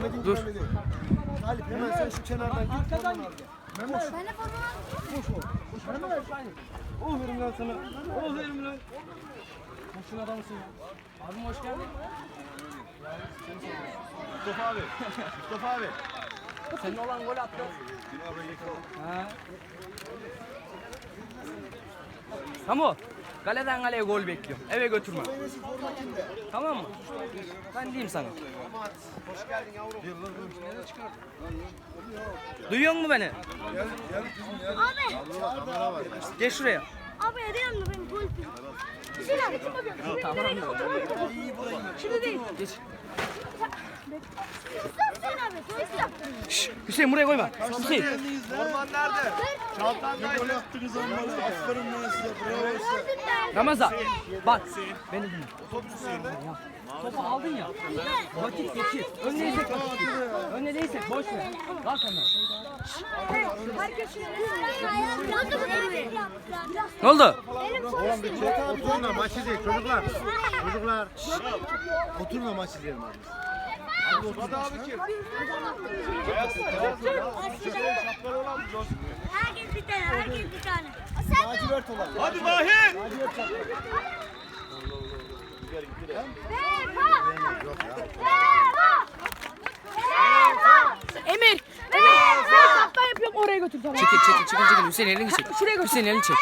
Mehmet'in Dur. değil. Galip hemen sen şu kenardan git. Arkadan git. Mehmet. Ben de Boş ol. Boş ver. Mehmet. Oh verim lan sana. Oh verim lan. Boşun adamsın ya. Abim hoş geldin. Mustafa abi. Mustafa abi. Senin olan gol attı. Ha. Tamam. Kaleden kaleye gol bekliyorum. Eve götürme. Tamam mı? Ben diyeyim sana. Duyuyor musun beni? Abi. Geç şuraya. Abi edeyim mi benim gol abi çık bakayım. Tamam. Şimdi değil. Geç. Şşş, Hüseyin buraya koyma. Hüseyin. Orman nerede? Çantan Gol attınız ama. Aferin lan size. Bravo size. Ramazan. Bak. Beni dinle. Topu aldın ya. Vakit geçir. Önüne vakit geçir. Önüne değilse boş ver. Kalk hemen. Da. Ne oldu? Benim sonuçta. Oturma maç izleyin çocuklar. Çocuklar. Oturma maç izleyelim abi. Hadi abi kim? Herkes bir tane. Herkes bir tane. Lacivert olan. Hadi Mahir. Lacivert. Vefa. Vefa. Emir. Yapıyorum oraya götür tamam. Çekil çekil çekil çekil. Hüseyin elini çek. Şuraya götür. Hüseyin elini çek.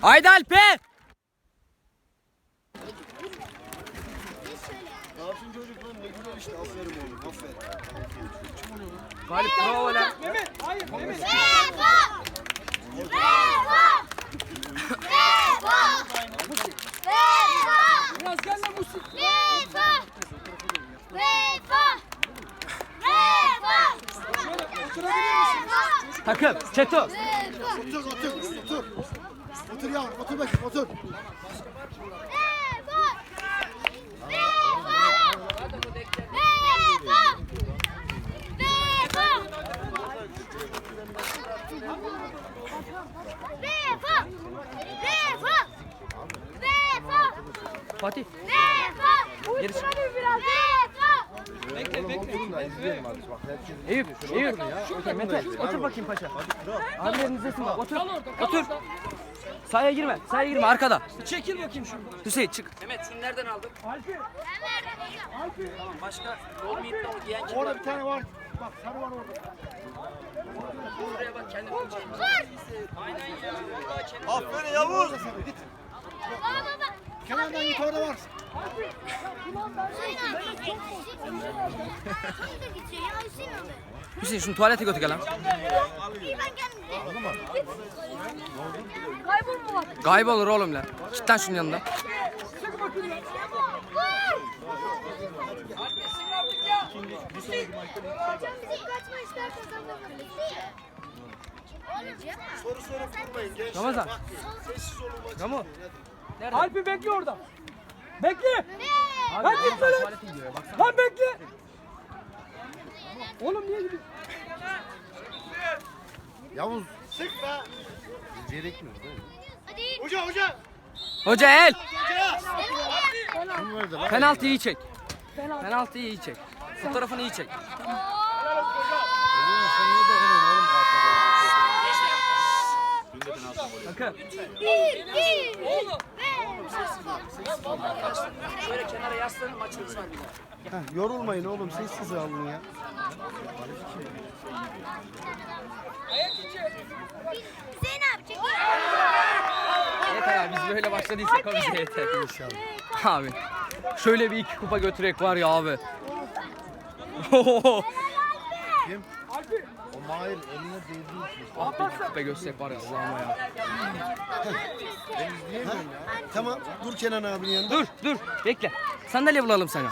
Haydi Alper. Ne yapsın çocuk lan? Ne güzel işte. Aferin oğlum. Aferin. Galip bravo lan. Vefa. Vefa. Vefa. Vefa. Biraz gel lan Musi. Vefa. Vefa. Vefa. Vefa. Takım. Çeto. Otur otur. Otur. Otur ya. Otur bakayım. Otur. Vefa. Vefa. Fatih. Geri çık. biraz. Vefa. Oturun da izleyelim abi. Bak herkes Eyüp. Eyüp. Okey Mete. Otur bakayım paşa. Abilerin izlesin bak. Otur. Otur. Sahaya girme. Sahaya girme arkada. Çekil bakayım şunu. Hüseyin çık. Mehmet şunu nereden aldın? Tamam başka olmayıp da o giyen kim? Orada bir tane var. Bak sarı var orada. Buraya bak kendini Aynen ya. Vallahi Aferin Yavuz. Git. Baba baba. Kenardan orada var. Hüseyin şunu tuvalete götür gel lan. Kaybolur oğlum lan. Git lan şunun yanında. Soru sorup durmayın gençler. Ramazan. Sessiz olun maçı. Nerede? Alpi bekle orada. Bekle. Abi, Lan git baksana. Lan bekle. Oğlum niye gidiyorsun? Yavuz. Sık be. Gerekmiyor değil mi? Hadi. Hoca hoca. Hoca el. Lan? Penaltıyı iyi çek. Penaltıyı iyi çek. Fotoğrafını iyi çek. Bakın. Oğlum. Şöyle kenara yaslanın maçımız var bir daha. Heh, yorulmayın oğlum. Sessiz alın ya. Çekil. Yeter abi biz böyle başladıysak o bize yeter. Abi. Şöyle bir iki kupa götürek var ya abi. Kim? Mahir eline değdiği için. kupa götürsek var ya Allah'ıma ya. İzleyemiyorum ya. Tamam. Dur Kenan abinin yanında. Dur dur bekle. Sandalye bulalım sana.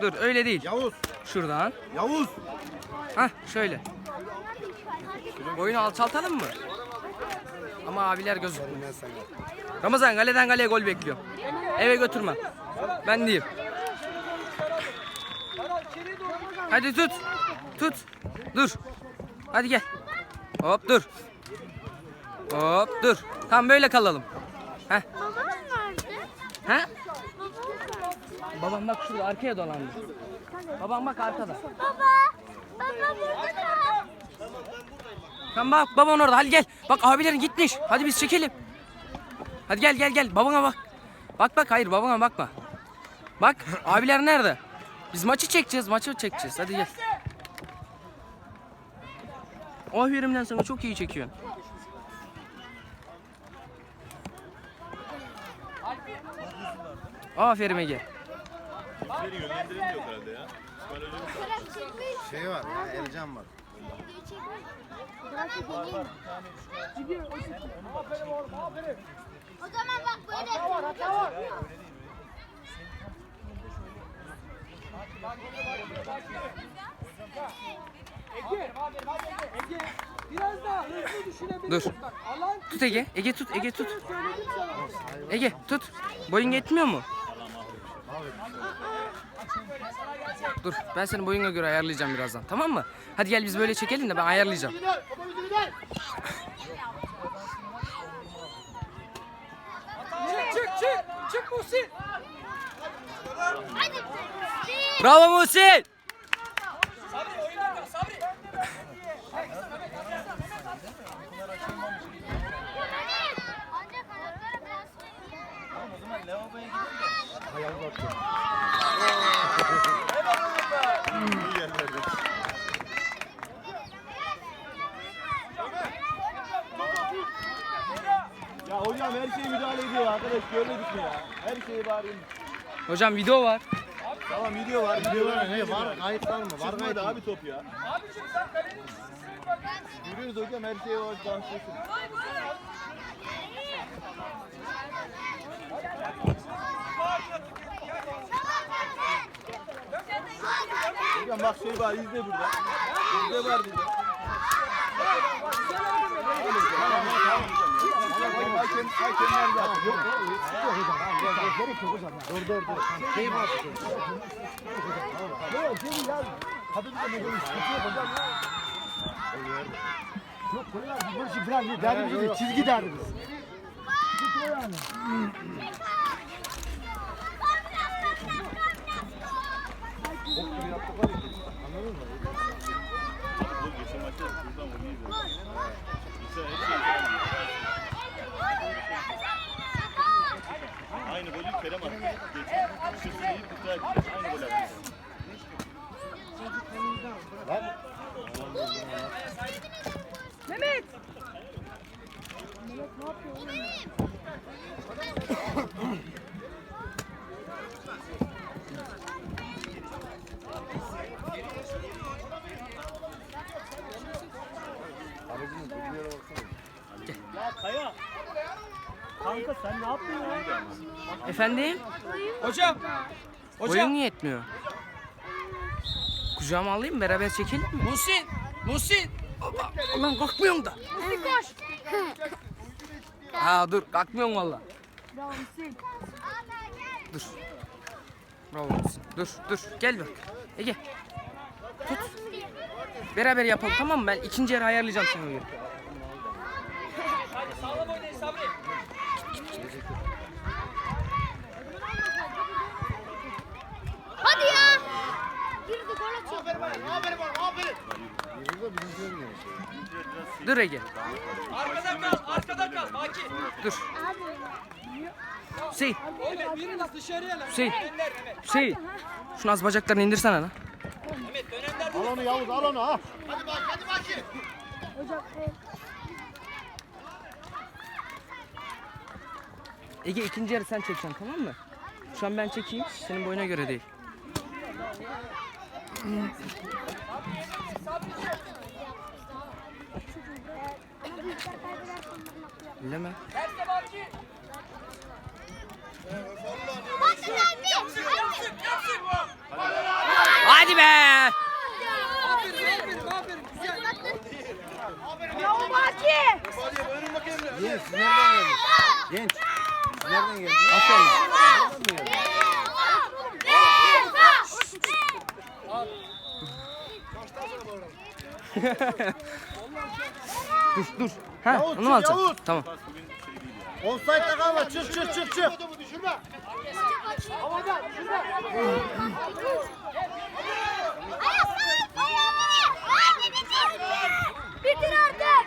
Dur öyle değil. Yavuz. Şuradan. Yavuz. Hah şöyle. Boyunu alçaltalım mı? Ama abiler gözükmüyor. Ramazan kaleden kaleye gol bekliyor. Eve götürme. Ben diyeyim. Hadi tut. Tut. Dur. Hadi gel. Hop dur. Hop dur. Tam böyle kalalım. Heh. Ha? Babam bak şurada arkaya dolandı. Babam bak arkada. Baba. Baba burada da. Tamam bak baban orada hadi gel. Bak abilerin gitmiş. Hadi biz çekelim. Hadi gel gel gel babana bak. Bak bak hayır babana bakma. Bak abiler nerede? Biz maçı çekeceğiz maçı çekeceğiz hadi gel. Aferin sana çok iyi çekiyorsun. Aferin Ege. Şey var ya Elcan var. O zaman bak böyle. Ege biraz daha hızlı Dur. Bak alan Tut Ege. Ege tut Ege tut. Ege tut. Boyun yetmiyor mu? Dur ben seni boyuna göre ayarlayacağım birazdan tamam mı? Hadi gel biz böyle çekelim de ben ayarlayacağım. Çık çık çık. Çık Muhsin. Hadi. Bravo Muhsin. Ya hocam her şeye müdahale ediyor arkadaş görmedik mi ya? Her şeye bağırıyor. Hocam video var. Tamam video var. Video var ne var kayıt var mı? Var kayıt abi top ya. Abicim sen kalenin. Görüyoruz hocam her şeye var danslıyorsun. Hocam bak şey var izle burada. İzle var burada. Tamam tamam Yok Dur dur dur. Şey biraz değil. Derdimiz değil. Çizgi derdimiz. Aynı golü Kerem attı. Geçen şutunu iyi tutar. Aynı gol attı. Mehmet. Ya Kaya. Kanka sen ne yaptın ya? Efendim? Hocam. Boyun Hocam. niye yetmiyor? Kucağıma alayım beraber çekelim mi? Muhsin. Muhsin. Ulan kalkmıyorsun da. koş. Ha dur kalkmıyorsun valla. Dur. Bravo Muhsin. Dur dur gel bak. Ege. Tut. Beraber yapalım tamam mı? Ben ikinci yarı ayarlayacağım sana göre. Hadi sağlam oynayın Sabri. Hadi ya. Girdi gol atıyor. Burada bizimkiler gelmiş. Dur Ege. Arkada kal. Arkada kal. Baki. Dur. Hüseyin. Oğlum biriniz dışarıya lan. Hüseyin. Hüseyin. Şunu az bacaklarını indirsene lan. Mehmet dönenler Al onu Yavuz al onu al. Ege ikinci yarı sen çekeceksin tamam mı? Şu an ben çekeyim. Senin boyuna göre değil. Bileme. Derste Baki. Hadi be! Genç siz nereden geldiniz? Genç. Siz nereden geldiniz? Aferin. Dur dur. Ha Yavuz, onu mu alacaksın? Yavuz. Tamam. Offside'da kalma. Çık çık çık çık. Havada. Ayaz sen. Hadi bitir. Artık.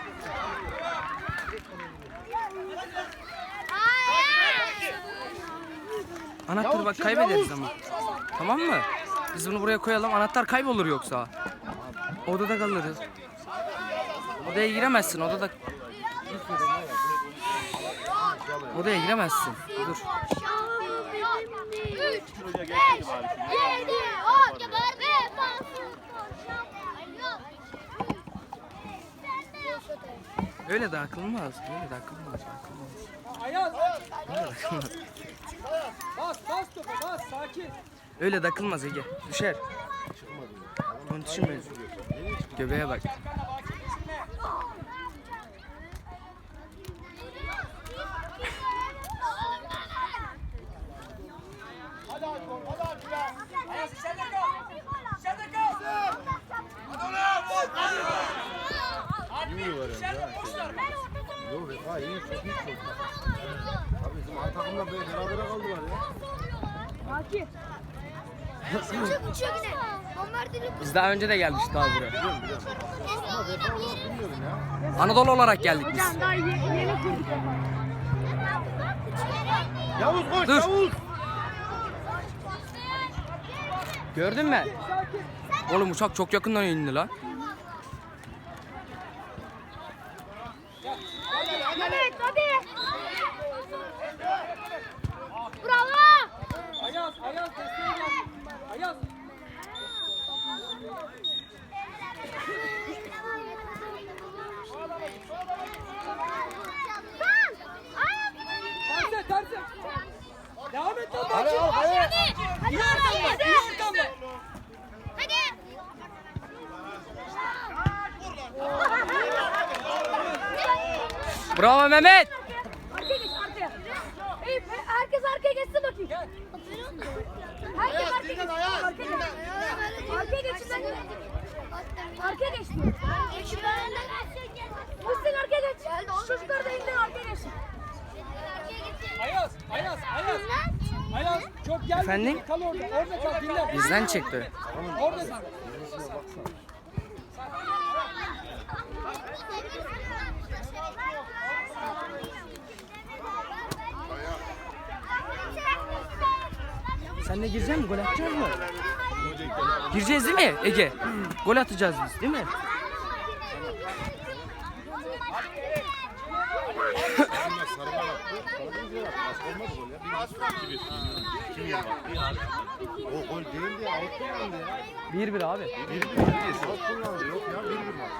Anahtarı bak kaybederiz ama. Tamam mı? Biz bunu buraya koyalım. Anahtar kaybolur yoksa. Odada kalırız. Odaya giremezsin. Odada Odaya giremezsin. Dur. Üç, beş, yedi, on, ve Öyle de akılmaz. Öyle de akılmaz. akılmaz. Ayaz. Akılmaz. Bas bas topu bas sakin. Öyle de akılmaz Ege. Düşer. Onu düşünme. Göbeğe bak. Yok Vefa iyi çok iyi çok. Abi bizim alt takımla berabere kaldılar ya. Akif. Uçuyor uçuyor yine. Onlar dili Biz daha önce de gelmiştik daha buraya. Anadolu olarak geldik biz. daha yeni, yeni kurduk. Yavuz koş Dur. Yavuz. Gördün mü? Oğlum uçak çok yakından indi lan. Mehmet hadi. Bravo. Ayaz Ayaz desteğe gel. Ayaz. Terse terse. Devam et lan. Hadi al hadi. Diğer tarafa. Diğer tarafa. Hadi. Bravo Mehmet. Arkaya geç arkaya. Eyüp herkes arkaya geçsin bakayım. Herkes arkaya geçsin. Arkaya geç. Arkaya geçsin lan. Arkaya geç diyor. Muhsin arkaya geç. Çocuklar da indirin arkaya geçsin. Ayaz Ayaz Ayaz. Ayaz çok gelme. Efendim? Kal orada. Orada kal dinle. Bizden çekti. Orada kal. Sen de girecek misin? Gol atacağız mı? Gireceğiz değil mi Ege? Gol atacağız biz değil mi? O gol değildi ya. Out kullandı ya. 1-1 abi. Out kullandı. Yok ya bir bir maç.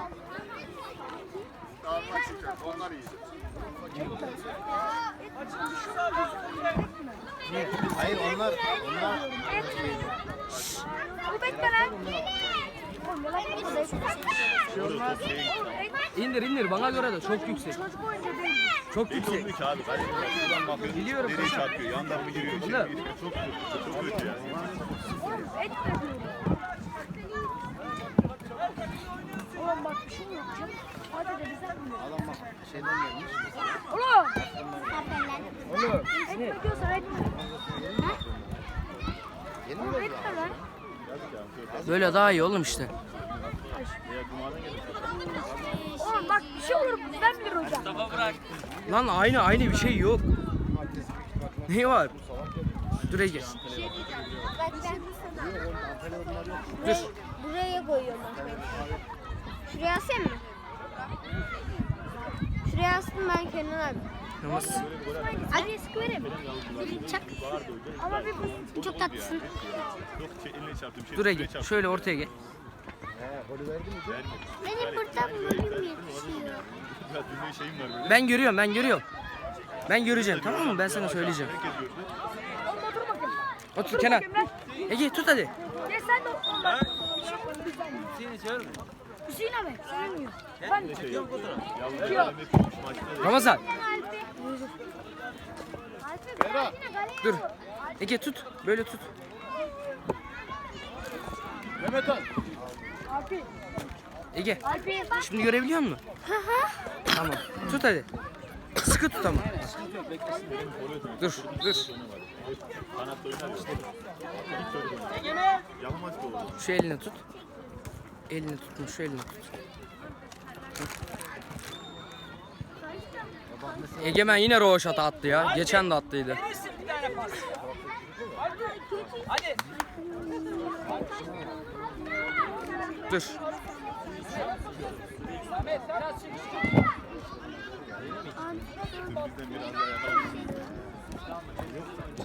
Hayır onlar onlar Bu bekle lan. Yapma da. İndir indir bana göre de çok yüksek. Çocuk oyuncu değil. Çok yüksek. Ki abi. Kaleci şuradan bakıyor. Biliyorum Nereye paşam. çarpıyor? Yandan mı giriyor? Çok kötü. Çok kötü yani. Oğlum et de diyorum. Oğlum bak bir şey mi yapacağım? Hadi de bizden mi? adam bak şeyden gelmiş. Oğlum. Oğlum. Et diyorsan etme. Oğlum etme lan. Böyle daha iyi oğlum işte. Oğlum bak bir şey olur bizden bilir hocam. Lan aynı aynı bir şey yok. Ne var? Dur Ege. Bak ben Dur. Buraya koyuyorum bak ben. Şuraya asayım mı? Şuraya astım ben Kenan abi. Tamam. Abi sıkı vereyim. Çak. Ama bir bu çok tatlısın. Şey, şey Dur Ege. Şöyle ortaya gel. Benim buradan bölüm yetişiyor. Ya dünya şeyim var böyle. Ben görüyorum ben görüyorum. Ben göreceğim tamam mı? Ben sana söyleyeceğim. Herkes gördü. Oğlum otur bakayım. Otur Kenan. Ege tut hadi. Gel sen de otur bak. Hüseyin abi sen yiyor. Ben hep gitmiş maçta. Ramazan. Alper Dur. Ege tut. Böyle tut. Mehmet Han. Alper. Ege. Alper. Şimdi görebiliyor musun? Tamam. Tut hadi. Sıkı tut ama. Dur dur. Şu elini tut. Elini tutma şu elini tut. Egemen yine rovaşata attı ya. Geçen de attıydı. Pas. Hadi. Dur.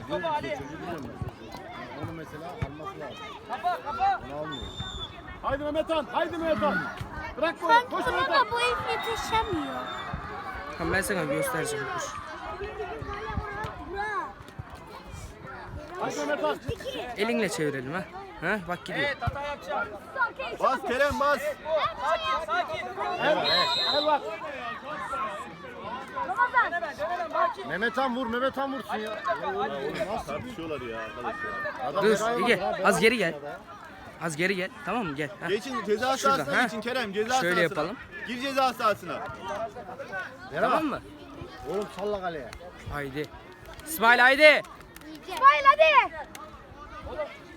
Baba hadi. Onu mesela alması lazım. Kapa kapa. Onu almıyor. Haydi Mehmethan, haydi Mehmethan. Bırak bu, Sanki koş buna Mehmethan. da bu ip yetişemiyor. Tamam ben sana göstereceğim. Dur. Haydi Mehmethan. Elinle çevirelim ha. Ha bak gidiyor. Evet hata yapacağım. Bas Kerem bas. Sakin sakin. El bak. Ramazan. Dönemem dönemem sakin. Mehmethan vur, Mehmethan vursun ya. Tartışıyorlar ya arkadaşlar. Adam Dur ya, az geri gel. Az geri gel. Tamam mı? Gel. Ha. Geçin ceza Şurada, sahasına ha. geçin Kerem ceza Şöyle sahasına. yapalım. Gir ceza sahasına. Tamam mı? Oğlum salla kaleye. Haydi. İsmail haydi. İsmail hadi.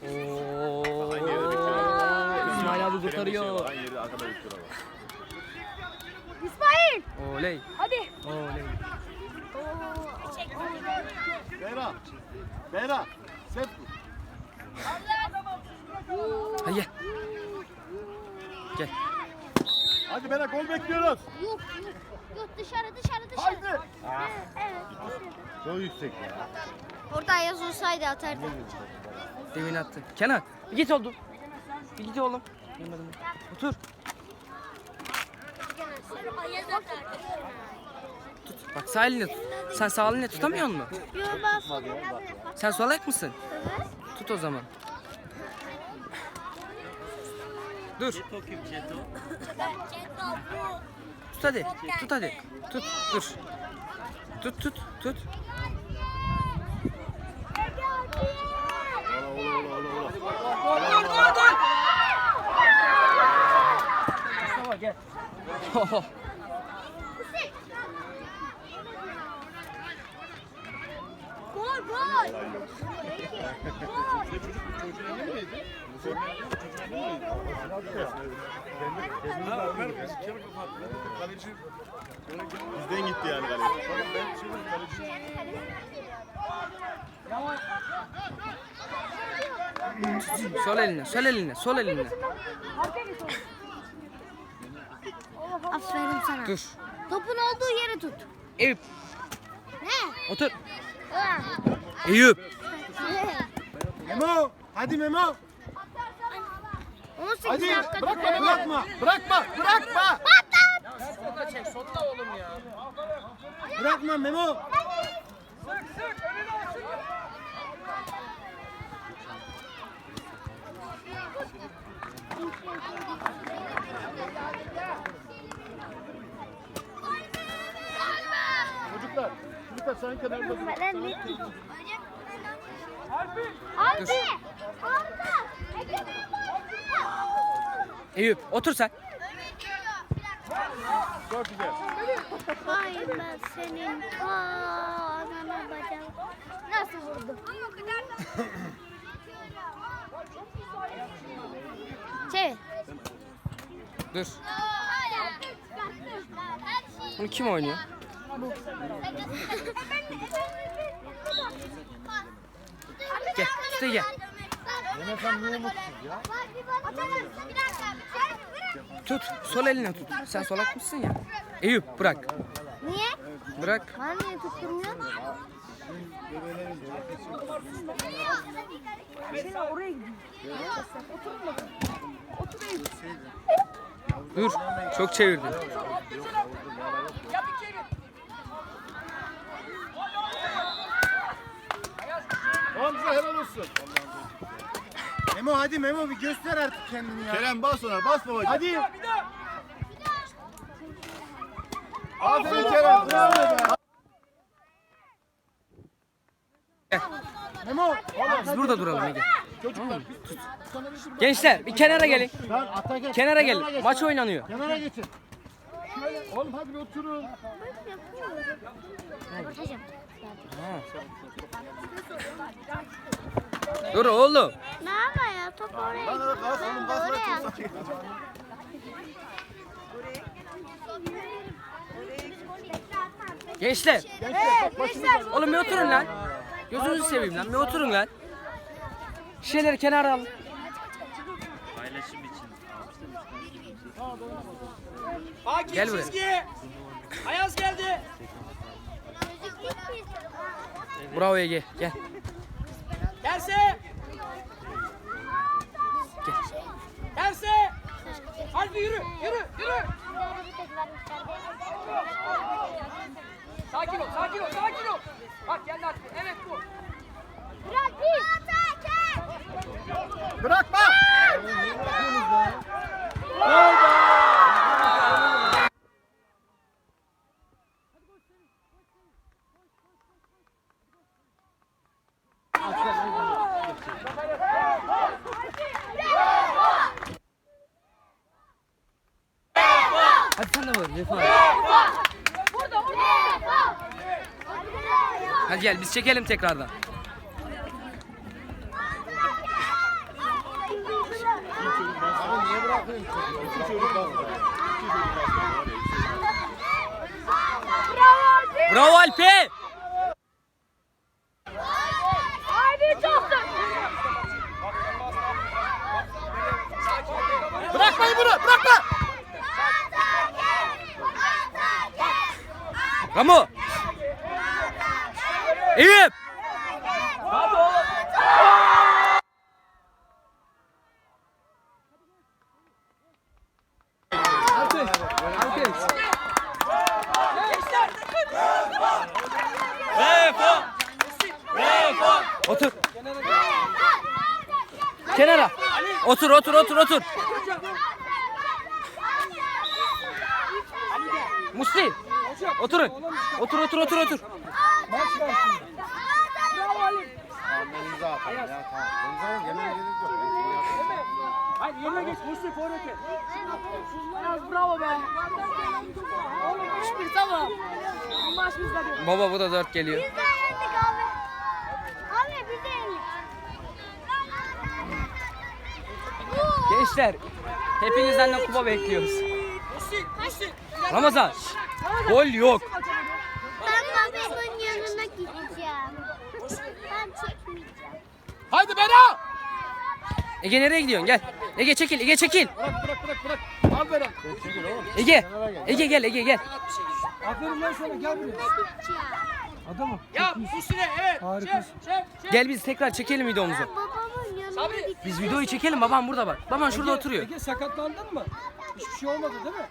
Oo. Aynı yere dikkat. İsmail abi şey kurtarıyor. var, Aynı yeri arkada tutuyor ama. İsmail. Oley. Hadi. Oley. Beyra. Beyra. Set. Hadi gel. Hadi Beyra gol bekliyoruz. Yok yok. Yok dışarı dışarı dışarı. Haydi. Evet. Çok yüksek ya. Orada Ayaz olsaydı atardı. Demin attı. Kenan bir git oldu. Bir git oğlum. Yemedim. Otur. Tut. Bak sağ elini tut. Sen sağ elini tutamıyor musun? Yok ben sonra. Sen sol ayak mısın? Tut o zaman. Dur. Tut hadi. Tut hadi. Tut. Dur. Tut tut tut. Dur dur dur. Mustafa gel. Gol gol. Bizden gitti yani kaleci. Sol eline, sol eline, sol eline. Aferin sana. Dur. Topun olduğu yere tut. Eyüp Ne? otur. Eyüp. Memo. Hadi Memo. 18 Hadi. dakika Bırakma, tut. bırakma. Bırakma, bırakma. Solda çek solda oğlum ya. Bırakma Memo. Sık sık önünü açın. Çocuklar. Çocuklar sen kenarında dur. Ben ne? Harbi. Abi. Arda. Ege Eyüp otur sen. Çok güzel. Hayır ben senin aa, anana bacağım. Nasıl vurdu? Çevir. Dur. Bunu kim oynuyor? Gel, işte gel. Mehmethan niye mutsuz ya? Tut, sol eline tut. Sen solak mısın ya? Eyüp bırak. Niye? Bırak. Ben niye tutturmuyorum? Dur. Çok çevirdin. Yap içeri. Hamza helal olsun. Memo hadi Memo bir göster artık kendini ya. Kerem bas ona bas babacığım. Hadi. Bir daha. Aferin Kerem. Bravo be. Memo. Biz burada duralım Ege. Çocuklar. Gençler bir kenara gelin. Lan ata geç. Kenara gelin. geç Maç lan. oynanıyor. Kenara geçin. Oğlum hadi bir oturun. Dur oğlum. Ne ama ya top oraya. Lan öyle kalsın oğlum kalsın Oraya. Gençler. Gençler. Oğlum bir oturun lan. Gözünüzü seveyim lan. Bir oturun lan. Şişeleri kenara alın. Paylaşım için. Hakim Gel buraya. çizgi. Ayaz geldi. Bravo Ege. Gel. Terse. Terse. Harbi yürü, yürü, yürü. Sakin ol, sakin ol, sakin ol. Bak geldi artık. Evet bu. Bırakma. Hadi sen de vur. Vefa. Hadi gel biz çekelim tekrardan. Abi niye bırakıyorsun? İki çocuk basıyor. Bravo Alpe. Bunu bırakma. Ramo. Eyüp. Otur. Kenara. Otur otur otur otur. Musti. Oturun. Otur otur otur otur. Ben imza atarım ya tamam. Ben sana yemeğe gerek yok. Ben seni yapayım. Haydi yerine geç. Musti forveti. Bravo be. Oğlum 3-1 tamam. Bu maç bizde değil. Baba bu da dört geliyor. Biz de yendik abi. Abi biz de yendik. Gençler hepinizden de kupa bekliyoruz. Ramazan gol yok. Ben babamın yanına gideceğim. Ben çekmeyeceğim. Haydi Bera. Ege nereye gidiyorsun gel. Ege çekil Ege çekil. Bırak bırak bırak bırak. Al Bera. Ege. Ege gel Ege gel. Aferin lan sana gel buraya. Adamım. Ya Musti'ne evet. Harikasın. Şef, şef, şef. Gel biz tekrar çekelim videomuzu. Babamın yanına Sabri. Biz videoyu çekelim babam burada bak. Baban şurada Ege- oturuyor. Ege sakatlandın mı? Hiçbir şey olmadı değil mi?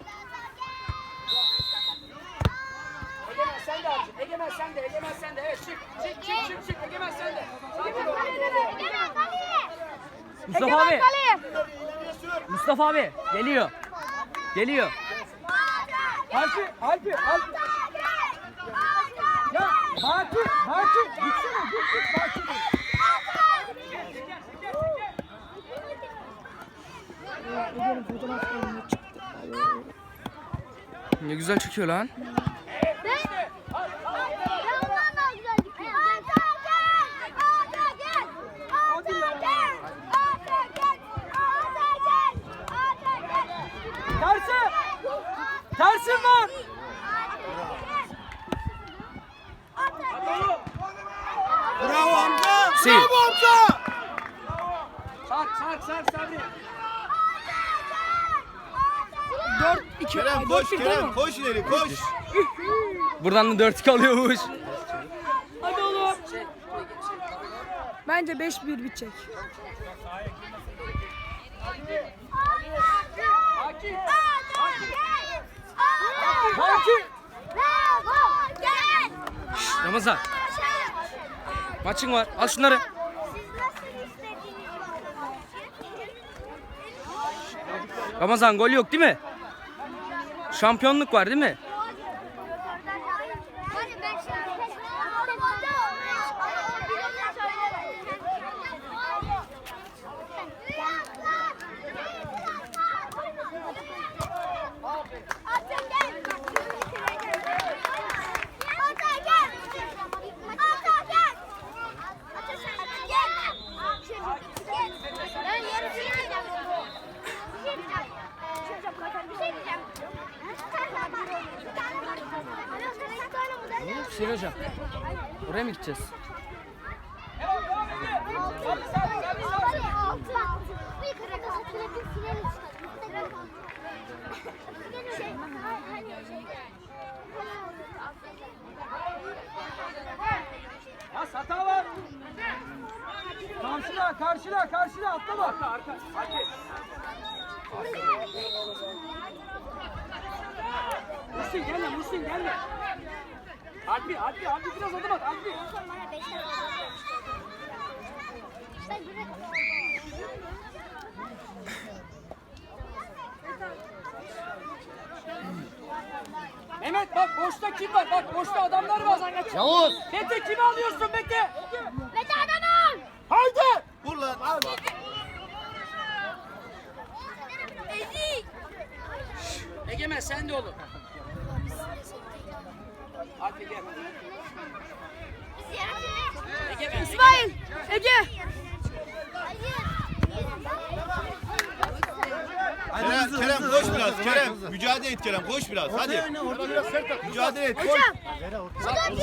Egemen sen de abicim. Egemen sen de, Egemen sen de. Evet çık, çık, çık, çık, çık. Egemen sen de. Sakin ol. Mustafa abi. Mustafa abi geliyor. Geliyor. Alpi, Alpi, Alpi. Ya Baki, Baki. Gitsene, git git Baki. Ne güzel çıkıyor lan. Tersi. Var. Bravo amca. Seyir. Bravo amca. Sark, sark, sark Sabri. Kerem koş Kerem koş ileri koş. Buradan da 4 alıyormuş. Hadi oğlum. Bence 5-1 bitecek. Hakim. Baki. Ramazan maçın var. Al şunları. Ramazan gol yok değil mi? Şampiyonluk var değil mi? Hüseyin hocam. Oraya mı gideceğiz? Bas hata var. Karşıda karşıda karşıda atlama. Arka arka. Hadi. Muhsin gelme Muhsin gelme. Alpi Alpi Alpi biraz adım at Alpi. Bana beş tane Ben buraya... Mehmet bak boşta kim var? Bak boşta adamlar var. Yavuz. Mete kimi alıyorsun Mete? Mete adamım! Haydi. Vur lan. Ezik! Egemen sen de olur. Alpi gel. Egemen. İsmail. Ege. Kerem, Kerem koş biraz. Kerem mücadele et Kerem koş biraz. Hadi. Orada biraz sert at. Mücadele et. Koş. Hadi.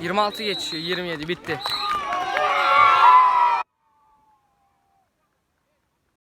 26 geçiyor 27 bitti.